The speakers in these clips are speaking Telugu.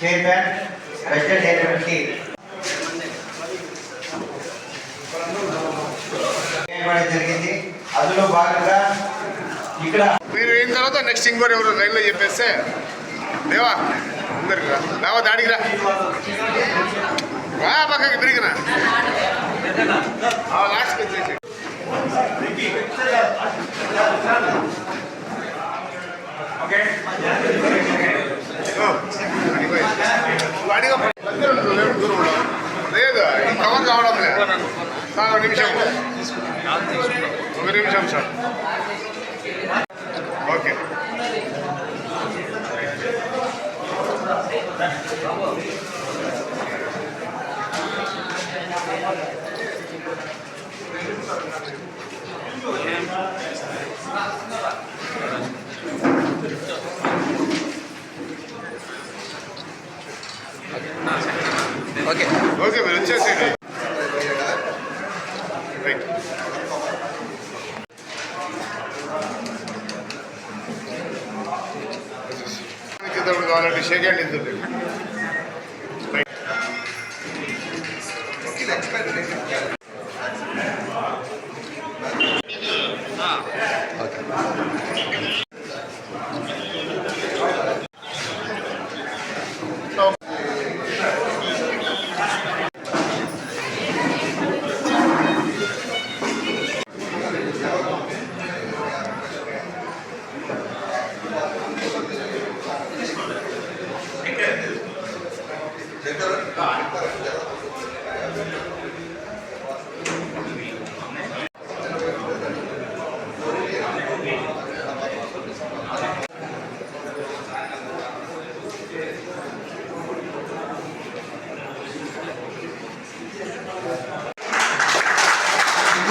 చైర్మన్ ప్రెసిడెంట్ అయినటువంటి జరిగింది. అందులో భాగంగా ఇక్కడ మీరు అయిన తర్వాత నెక్స్ట్ ఇంకోటి ఎవరు లైన్లో చెప్పేస్తే దేవా అందరికి రా. దేవా దాడికి రా. రా పక్కకి తిరిగినా లాస్ట్కి వచ్చేసి లేదు కవర్ కావడం లేదు సార్ ఒక నిమిషం ఒక నిమిషం సార్ ఓకే. ఓకే ఓకే మీరు వచ్చేసేయండి రైట్ ఇచ్చేటప్పుడు కావాలంటే షేక్ హ్యాండ్ ఇస్తుంది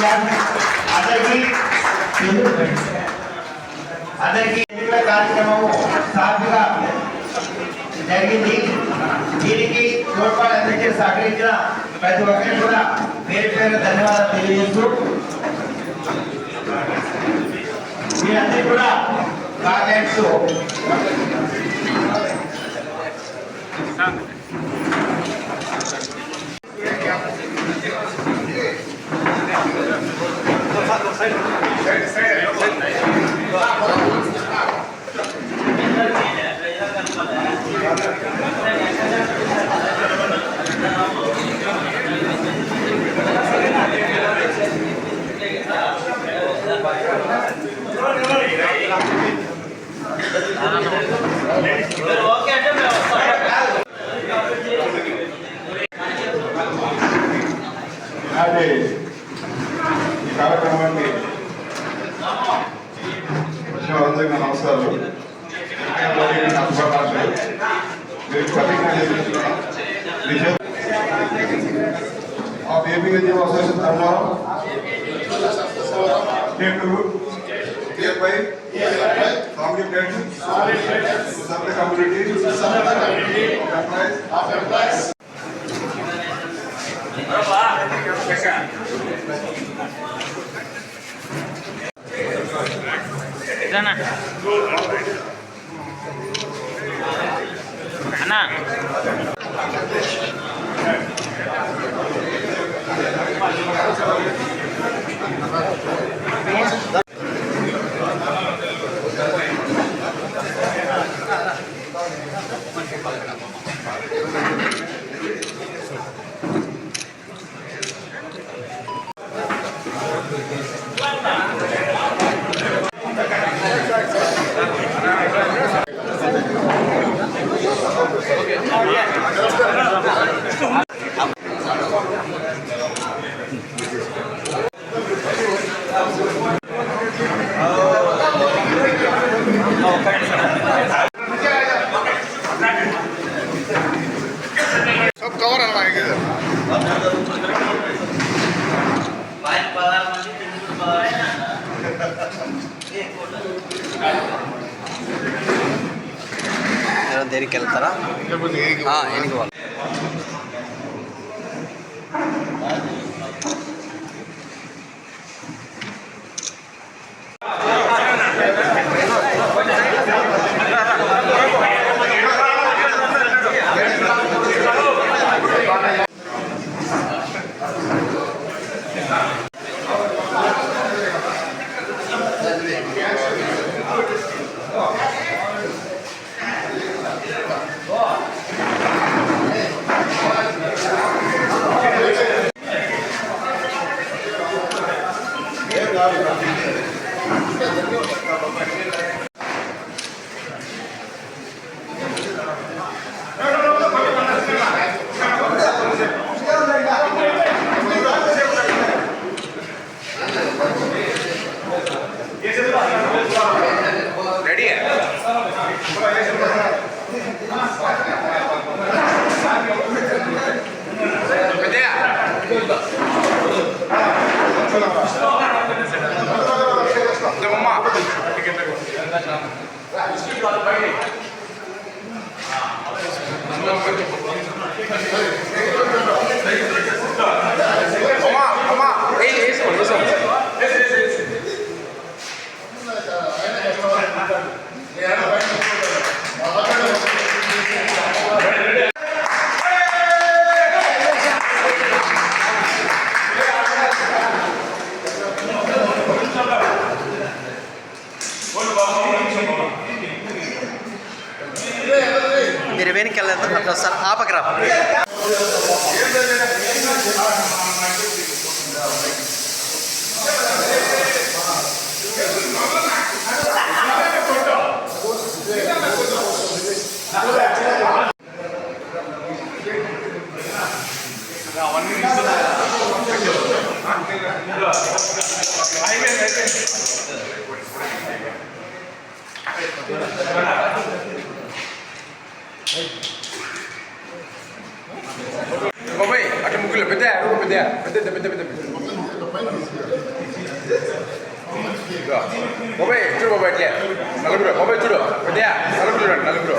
అందరికీ అందరికీ ఎన్నికల కార్యక్రమము సాఫీగా జరిగింది దీనికి తోడ్పాటు అందించి సహకరించిన ప్రతి ఒక్కరికి కూడా పేరు పేరు ధన్యవాదాలు. తెలియజేస్తూ మీరందరూ కూడా కామెంట్స్ అదే ఈ కార్యక్రమాన్ని వచ్చిన వాళ్ళందరికీ నా నమస్కారాలు అందరికీ నా శుభాకాంక్షలు మీరు ప్రతిజ్ఞ చేస్తున్న నిజం ఆ బేబీ విద్య అసోసియేషన్ ధర్మవరం నేడు hereby family friends to serve the community of employees ఇదేనా మీరు బాబాయ్ అటు ముగ్గులు పెద్ద పెద్ద పెద్ద పెద్ద పెద్ద పెద్ద బాబాయ్ చూడు బాబాయ్ అట్లే నలుగురు బాబాయ్ చూడు పెద్ద నలుగురు చూడండి నలుగురు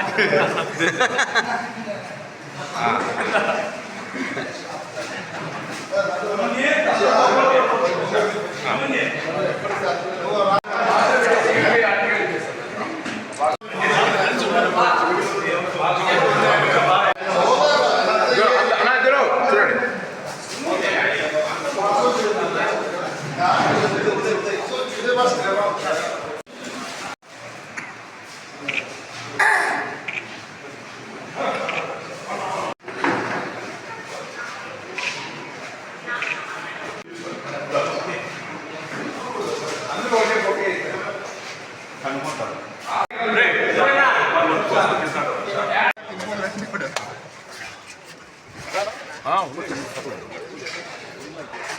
はい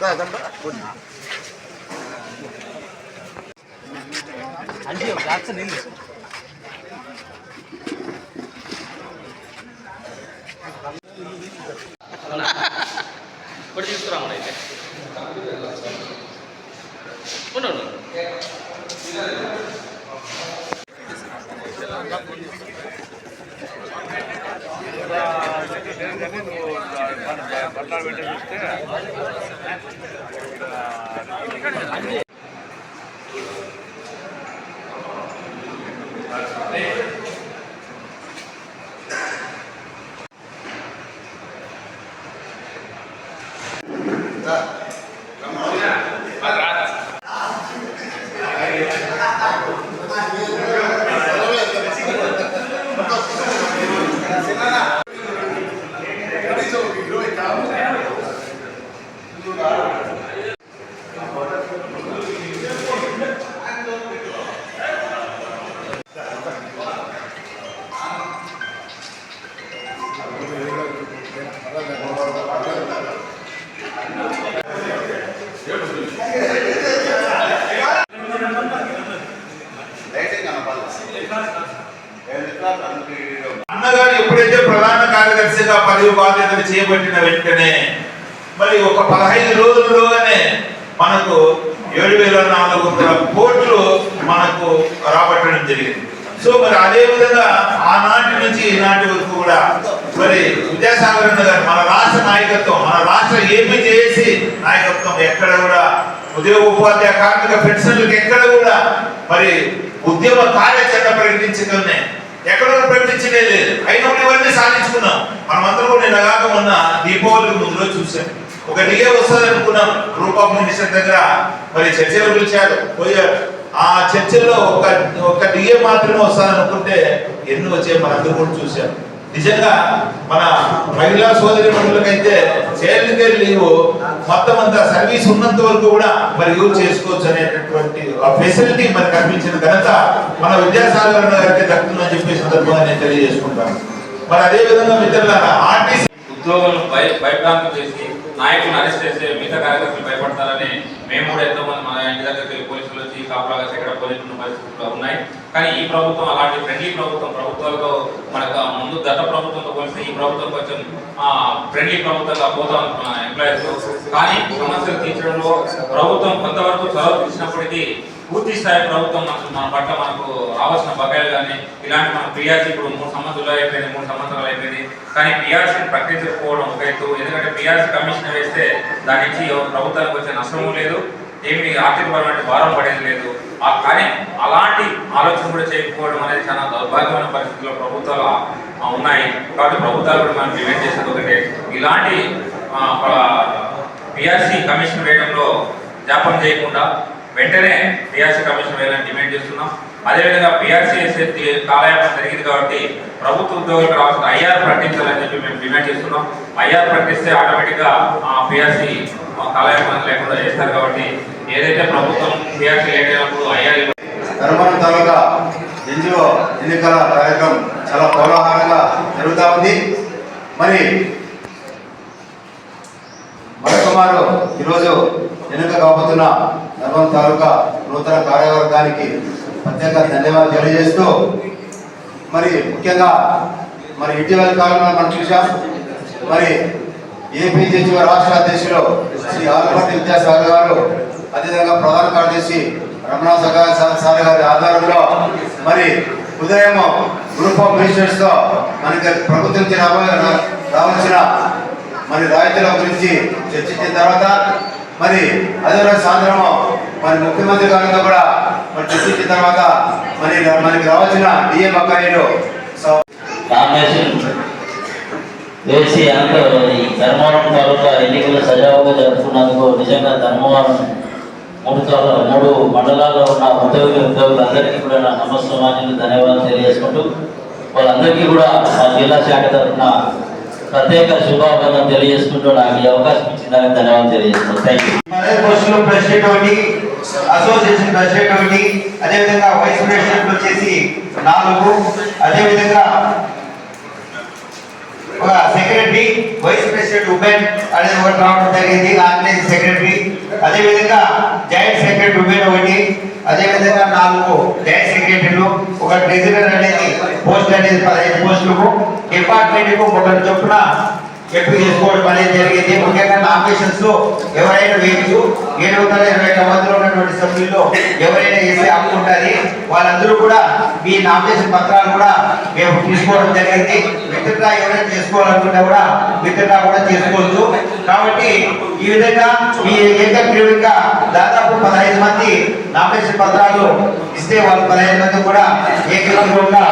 కొడతాను అట్లే అన్న ఇద్దరు చూడండి ఇప్పుడు తీసుకురామని பன்னாள் வீட்டை வச்சுட்டு Gracias. అన్నగారు ఎప్పుడైతే ప్రధాన కార్యదర్శిగా పదవి బాధ్యతలు చేపట్టిన వెంటనే మరి ఒక పదహైదు రోజుల్లోనే మనకు ఏడు వేల నాలుగు వందల కోట్లు మనకు రాబట్టడం జరిగింది. సో మరి అదే విధంగా ఆనాటి నుంచి ఈనాటి వరకు కూడా మరి విద్యాసాగర్ గారు మన రాష్ట్ర నాయకత్వం మన రాష్ట్ర ఏమి చేసి నాయకత్వం ఎక్కడ కూడా ఉద్యోగ ఉపాధ్యాయ కార్మిక పెన్షన్లకు ఎక్కడ కూడా మరి ఉద్యమ కార్యాచరణ ప్రకటించగానే ఎక్కడ ప్రకటించడే లేదు. అయినప్పుడు ఇవన్నీ సాధించుకున్నాం. మనమందరం కూడా నిన్నగాక ఉన్న మొన్న దీపావళికి ముందులో చూసాం ఒక డిఏ వస్తుంది అనుకున్నాం. గ్రూప్ ఆఫ్ మినిస్టర్ దగ్గర మరి చర్చలు పిలిచారు? పోయారు ఆ చర్చల్లో ఒక ఒక డిఏ మాత్రమే వస్తుంది అనుకుంటే ఎన్ని వచ్చాయి. మనందరూ కూడా చూసాం నిజంగా మన మహిళా సోదరి మనులకైతే చైల్డ్ కేర్ లీవ్ మొత్తం అంతా సర్వీస్ ఉన్నంత వరకు కూడా మరి యూజ్ చేసుకోవచ్చు అనేటటువంటి ఆ ఫెసిలిటీ మరి కల్పించిన ఘనత మన విద్యాసాగర్ గారికి దక్కుతుందని చెప్పే సందర్భంగా నేను తెలియజేసుకుంటాను. మరి అదే విధంగా మిత్రులారా ఆర్టీసీ ఉద్యోగులను భయ భయభ్రాంతం చేసి నాయకులను అరెస్ట్ చేస్తే మిగతా కార్యకర్తలు భయపడతారని మేము కూడా ఎంతో మంది మన ఇంటి దగ్గరికి వెళ్ళి పోలీసులు వచ్చి కాపులాగా ఎక్కడ పోలీసులు పరిస్థితులు ఉన్నాయి. కానీ ఈ ప్రభుత్వం అలాంటి ఫ్రెండ్లీ ప్రభుత్వం ప్రభుత్వాలతో మనకు ముందు గత ప్రభుత్వంతో పోలిస్తే ఈ ప్రభుత్వం కొంచెం ఫ్రెండ్లీ ప్రభుత్వంగా పోతాం ఎంప్లాయీస్ కానీ సమస్యలు తీర్చడంలో ప్రభుత్వం కొంతవరకు చొరవ తీసినప్పటికీ పూర్తి స్థాయి ప్రభుత్వం మనకు మన పట్ల మనకు రావాల్సిన బకాయిలు కానీ ఇలాంటి మన పిఆర్సీ ఇప్పుడు మూడు సంవత్సరాలు అయిపోయింది మూడు సంవత్సరాలు అయిపోయింది. కానీ పిఆర్సీని ప్రకటించకపోవడం ఒక ఎత్తు. ఎందుకంటే పిఆర్సీ కమిషన్ వేస్తే దాని నుంచి ప్రభుత్వానికి వచ్చే నష్టము లేదు. ఏమి ఆర్థికపరమైన భారం పడేది లేదు. కానీ అలాంటి ఆలోచన కూడా చేయకపోవడం అనేది చాలా దౌర్భాగ్యమైన పరిస్థితుల్లో ప్రభుత్వాలు ఉన్నాయి. కాబట్టి ప్రభుత్వాలు కూడా మనం డిమాండ్ చేసేది ఒకటే. ఇలాంటి పిఆర్సీ కమిషన్ వేయడంలో జాపం చేయకుండా వెంటనే పిఆర్సీ కమిషన్ వేయాలని డిమాండ్ చేస్తున్నాం. అదేవిధంగా పిఆర్సీ కాలయాపన జరిగింది కాబట్టి ప్రభుత్వ ఉద్యోగులకు రావాల్సిన ఐఆర్ ప్రకటించాలని చెప్పి మేము డిమాండ్ చేస్తున్నాం. ఐఆర్ ప్రకటిస్తే ఆటోమేటిక్గా బీఆర్సీ కాలయాపన లేకుండా చేస్తారు కాబట్టి ఏదైతే ప్రభుత్వం పిఆర్సీ లేనప్పుడు ఐఆర్ ధర్మం తాలూకా ఎన్జిఓ ఎన్నికల కార్యక్రమం చాలా కోలాహలంగా జరుగుతూ ఉంది. మరి మరొకమారు ఈరోజు ఎన్నిక కాబోతున్న ధర్మవరం తాలూకా నూతన కార్యవర్గానికి ప్రత్యేక ధన్యవాదాలు తెలియజేస్తూ మరి ముఖ్యంగా మరి ఇటీవల కాలంలో మనం చూసాం మరి ఏపీజేసీ రాష్ట్ర అధ్యక్షులు శ్రీ ఆలపతి విద్యాసాగర్ గారు అదేవిధంగా ప్రధాన కార్యదర్శి రమణ సగా సార్ గారి ఆధారంలో మరి ఉదయం గ్రూప్ ఆఫ్ మినిస్టర్స్తో మనకి ప్రభుత్వం రావాల్సిన మరి రాయితీల గురించి చర్చించిన తర్వాత మరి అదే సాయంత్రం మరి ముఖ్యమంత్రి గారితో కూడా మరి చర్చించిన తర్వాత మరి మనకి రావాల్సిన డిఏ బకాయిలు సో వేసి అందులో ఈ ధర్మవరం తాలూకా ఎన్నికలు సజావుగా జరుపుకున్నందుకు నిజంగా ధర్మవరం మూడు తాలూ మూడు మండలాల్లో ఉన్న ఉద్యోగులు ఉద్యోగులందరికీ కూడా నా నమస్కారాలు ధన్యవాదాలు తెలియజేసుకుంటూ వాళ్ళందరికీ కూడా మా జిల్లా శాఖ తరఫున ప్రత్యేక శుభాకాంక్షలు తెలియజేసుకుంటూ నాకు ఈ అవకాశం ఇచ్చిందని ధన్యవాదాలు తెలియజేస్తున్నాను. థ్యాంక్ యూ అదే పోస్టులో అసోసియేషన్ ప్రెసిడెంట్ ఒకటి అదేవిధంగా వైస్ ప్రెసిడెంట్ వచ్చేసి నాలుగు అదేవిధంగా ఒక సెక్రటరీ వైస్ ప్రెసిడెంట్ ఉమెన్ అనేది ఒకటి రావడం జరిగింది ఆర్గనైజ్ సెక్రటరీ. అదేవిధంగా జాయింట్ సెక్రటరీ ఉమెన్ ఒకటి అదేవిధంగా నాలుగు జాయింట్ సెక్రటరీలు ఒక ట్రెజరర్ అనేది పోస్ట్ అనేది పదహైదు పోస్టులకు డిపార్ట్మెంట్కు ఒకటి చొప్పున ఎక్కువ చేసుకోవడం అనేది జరిగింది. ముఖ్యంగా నామినేషన్స్లో ఎవరైనా వేయచ్చు ఏడు వందల ఇరవై ఒక్క మందిలో ఉన్నటువంటి సభ్యుల్లో ఎవరైనా వేసే హక్కు ఉంటుంది. వాళ్ళందరూ కూడా మీ నామినేషన్ పత్రాలు కూడా మేము తీసుకోవడం జరిగింది. మిత్రత ఎవరైనా చేసుకోవాలనుకుంటే కూడా విత్డ్రా కూడా చేసుకోవచ్చు. కాబట్టి ఈ విధంగా మీ ఏకగ్రీవంగా దాదాపు పదహైదు మంది నామినేషన్ పత్రాలు ఇస్తే వాళ్ళు పదహైదు మంది కూడా ఏకగ్రీవంగా